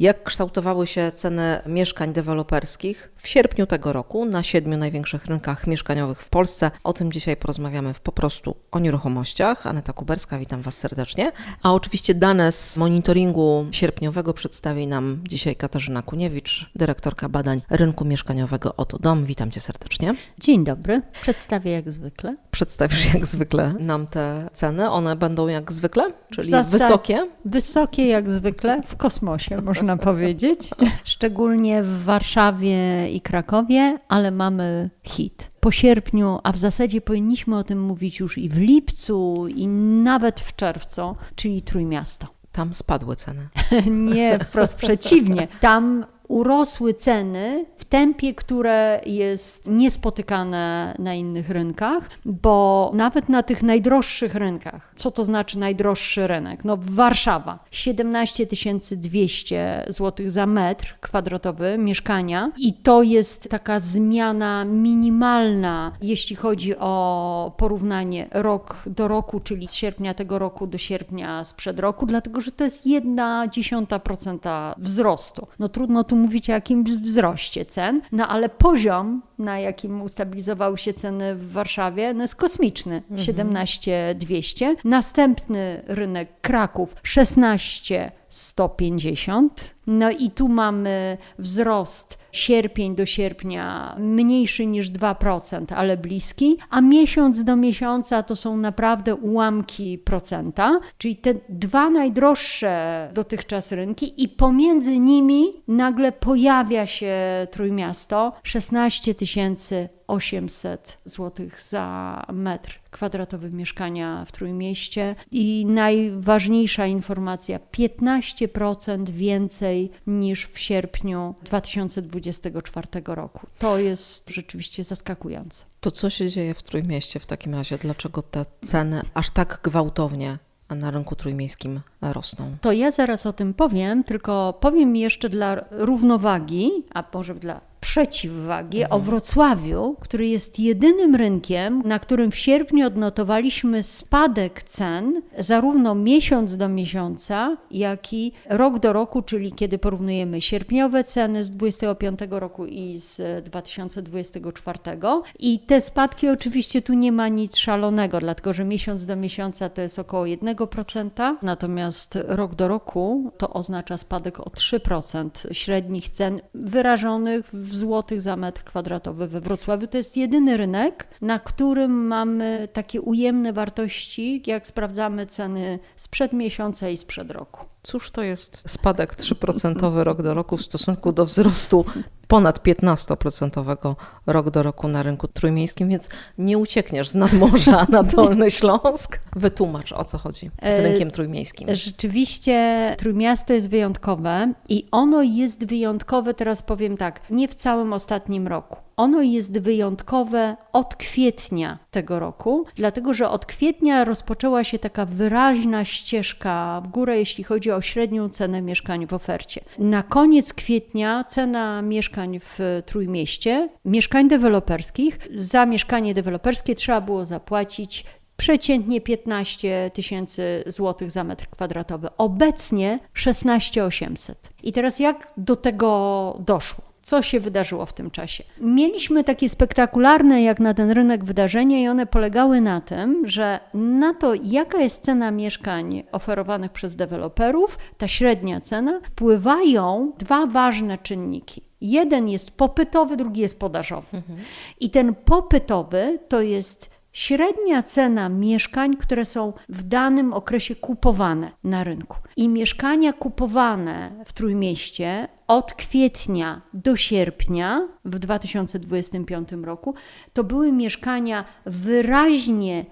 Jak kształtowały się ceny mieszkań deweloperskich w sierpniu tego roku na siedmiu największych rynkach mieszkaniowych w Polsce? O tym dzisiaj porozmawiamy w Po prostu o nieruchomościach. Aneta Kuberska, witam Was serdecznie. A oczywiście dane z monitoringu sierpniowego przedstawi nam dzisiaj Katarzyna Kuniewicz, dyrektorka badań rynku mieszkaniowego Oto Dom. Witam Cię serdecznie. Dzień dobry, przedstawię jak zwykle. Przedstawisz jak zwykle nam te ceny. One będą jak zwykle, czyli zasad- wysokie. Wysokie jak zwykle, w kosmosie można powiedzieć. Szczególnie w Warszawie i Krakowie, ale mamy hit. Po sierpniu, a w zasadzie powinniśmy o tym mówić już i w lipcu, i nawet w czerwcu, czyli Trójmiasto. Tam spadły ceny. Nie, wprost przeciwnie. Tam urosły ceny w tempie, które jest niespotykane na innych rynkach, bo nawet na tych najdroższych rynkach, co to znaczy najdroższy rynek? No Warszawa 17 200 zł za metr kwadratowy mieszkania i to jest taka zmiana minimalna, jeśli chodzi o porównanie rok do roku, czyli z sierpnia tego roku do sierpnia sprzed roku, dlatego że to jest jedna dziesiąta procenta wzrostu. No trudno tu mówić o jakimś wzroście cen, no ale poziom, na jakim ustabilizowały się ceny w Warszawie, no jest kosmiczny. 17 200. Następny rynek Kraków 16 150. No i tu mamy wzrost sierpień do sierpnia mniejszy niż 2%, ale bliski, a miesiąc do miesiąca to są naprawdę ułamki procenta, czyli te dwa najdroższe dotychczas rynki i pomiędzy nimi nagle pojawia się Trójmiasto 16 800 zł za metr kwadratowy mieszkania w Trójmieście i najważniejsza informacja 15% więcej niż w sierpniu 2024 roku. To jest rzeczywiście zaskakujące. To co się dzieje w Trójmieście w takim razie? Dlaczego te ceny aż tak gwałtownie na rynku trójmiejskim rosną? To ja zaraz o tym powiem, tylko powiem jeszcze dla równowagi, a może dla przeciwwagi o Wrocławiu, który jest jedynym rynkiem, na którym w sierpniu odnotowaliśmy spadek cen zarówno miesiąc do miesiąca, jak i rok do roku, czyli kiedy porównujemy sierpniowe ceny z 25 roku i z 2024. I te spadki oczywiście tu nie ma nic szalonego, dlatego że miesiąc do miesiąca to jest około 1%, natomiast rok do roku to oznacza spadek o 3% średnich cen wyrażonych w złotych za metr kwadratowy we Wrocławiu. To jest jedyny rynek, na którym mamy takie ujemne wartości, jak sprawdzamy ceny sprzed miesiąca i sprzed roku. Cóż to jest spadek 3% rok do roku w stosunku do wzrostu ponad 15% rok do roku na rynku trójmiejskim, więc nie uciekniesz z nadmorza na Dolny Śląsk. Wytłumacz o co chodzi z E, rynkiem trójmiejskim. Rzeczywiście Trójmiasto jest wyjątkowe i ono jest wyjątkowe, teraz powiem tak, nie w całym ostatnim roku. Ono jest wyjątkowe od kwietnia tego roku, dlatego że od kwietnia rozpoczęła się taka wyraźna ścieżka w górę, jeśli chodzi o średnią cenę mieszkań w ofercie. Na koniec kwietnia cena mieszkań w Trójmieście, mieszkań deweloperskich, za mieszkanie deweloperskie trzeba było zapłacić przeciętnie 15 tysięcy złotych za metr kwadratowy. Obecnie 16 800. I teraz jak do tego doszło? Co się wydarzyło w tym czasie? Mieliśmy takie spektakularne jak na ten rynek wydarzenia i one polegały na tym, że na to jaka jest cena mieszkań oferowanych przez deweloperów, ta średnia cena, wpływają dwa ważne czynniki. Jeden jest popytowy, drugi jest podażowy. I ten popytowy to jest średnia cena mieszkań, które są w danym okresie kupowane na rynku. I mieszkania kupowane w Trójmieście od kwietnia do sierpnia w 2025 roku to były mieszkania w wyraźnie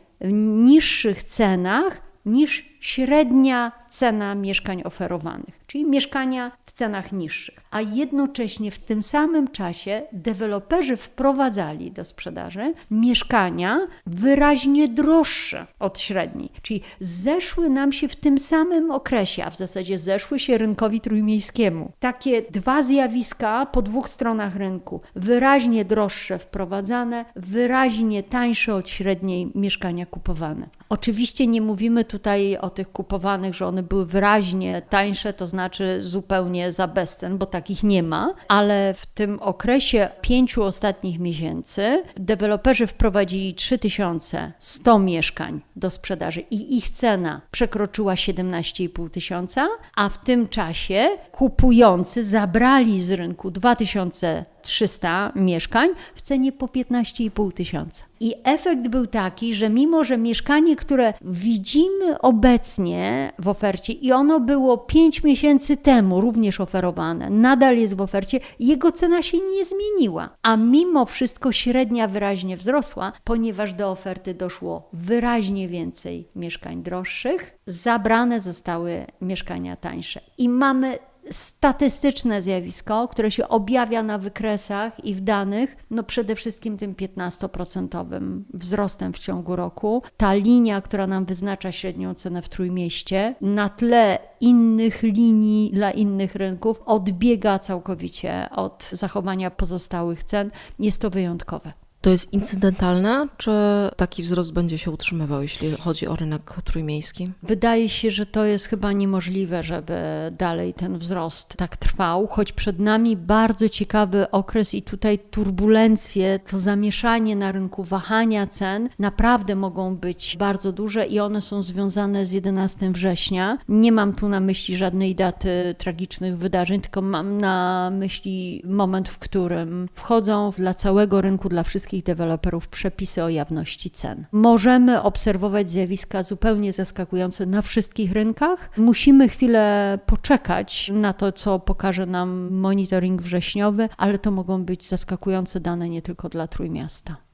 niższych cenach niż średnia cena mieszkań oferowanych, czyli mieszkania w cenach niższych. A jednocześnie w tym samym czasie deweloperzy wprowadzali do sprzedaży mieszkania wyraźnie droższe od średniej, czyli zeszły nam się w tym samym okresie, a w zasadzie zeszły się rynkowi trójmiejskiemu. Takie dwa zjawiska po dwóch stronach rynku, wyraźnie droższe wprowadzane, wyraźnie tańsze od średniej mieszkania kupowane. Oczywiście nie mówimy tutaj o tych kupowanych, że one były wyraźnie tańsze, to znaczy znaczy zupełnie za bezcen, bo takich nie ma, ale w tym okresie pięciu ostatnich miesięcy deweloperzy wprowadzili 3100 mieszkań do sprzedaży i ich cena przekroczyła 17,5 tysiąca, a w tym czasie kupujący zabrali z rynku 2300 mieszkań w cenie po 15,5 tysiąca. I efekt był taki, że mimo, że mieszkanie, które widzimy obecnie w ofercie i ono było 5 miesięcy temu również oferowane, nadal jest w ofercie, jego cena się nie zmieniła. A mimo wszystko średnia wyraźnie wzrosła, ponieważ do oferty doszło wyraźnie więcej mieszkań droższych, zabrane zostały mieszkania tańsze. I mamy statystyczne zjawisko, które się objawia na wykresach i w danych, no przede wszystkim tym 15% wzrostem w ciągu roku. Ta linia, która nam wyznacza średnią cenę w Trójmieście, na tle innych linii dla innych rynków odbiega całkowicie od zachowania pozostałych cen. Jest to wyjątkowe. To jest incydentalne, czy taki wzrost będzie się utrzymywał, jeśli chodzi o rynek trójmiejski? Wydaje się, że to jest chyba niemożliwe, żeby dalej ten wzrost tak trwał, choć przed nami bardzo ciekawy okres i tutaj turbulencje, to zamieszanie na rynku, wahania cen naprawdę mogą być bardzo duże i one są związane z 11 września. Nie mam tu na myśli żadnej daty tragicznych wydarzeń, tylko mam na myśli moment, w którym wchodzą dla całego rynku, dla wszystkich deweloperów przepisy o jawności cen. Możemy obserwować zjawiska zupełnie zaskakujące na wszystkich rynkach. Musimy chwilę poczekać na to, co pokaże nam monitoring wrześniowy, ale to mogą być zaskakujące dane nie tylko dla Trójmiasta.